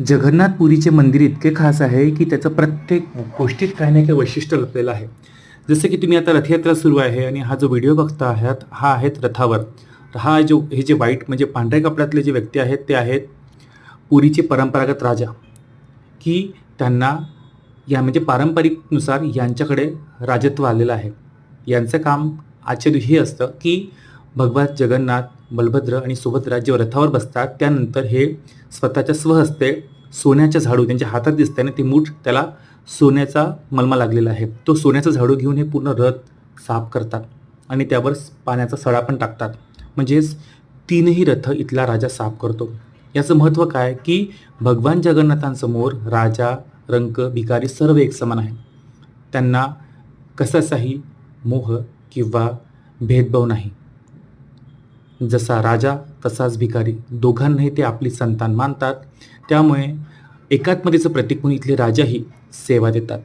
जगन्नाथपुरीचे मंदिर इतके खास आहे की त्याचं प्रत्येक गोष्टीत काही ना काही वैशिष्ट्य लपलेलं आहे. जसं की तुम्ही आता रथयात्रा सुरू आहे आणि हा जो व्हिडिओ बघता आहात हा आहेत रथावर. हा जो हे जे वाईट म्हणजे पांढऱ्या कपड्यातले जे व्यक्ती आहेत ते आहेत पुरीचे परंपरागत राजा. की त्यांना या म्हणजे पारंपरिकनुसार यांच्याकडे राजत्व आलेलं आहे. यांचं काम आजच्या दिवशी हे असतं की भगवान जगन्नाथ बलभद्र आणि सुभद्रा जेव्हा रथावर बसतात. त्यानंतर हे स्वतःच्या स्वहस्ते सोन्याच्या झाडू त्यांच्या हातात दिसते आणि ते मूठ त्याला सोन्याचा मलमा लागलेला आहे. तो सोन्याचा झाडू घेऊन हे पूर्ण रथ साफ करतात आणि त्यावर पाण्याचा सडा पण टाकतात. म्हणजेच तीनही रथ इथला राजा साफ करतो. याचं महत्त्व काय? की भगवान जगन्नाथांसमोर राजा रंक भिकारी सर्व एक समान आहे त्यांना कशाचाही मोह किंवा भेदभाव नाही. जसा राजा तसाच भिकारी. दोघांनाही ते आपली संतान मानतात. त्यामुळे एकात्मतेचं प्रतीक म्हणून इथले राजाही सेवा देतात.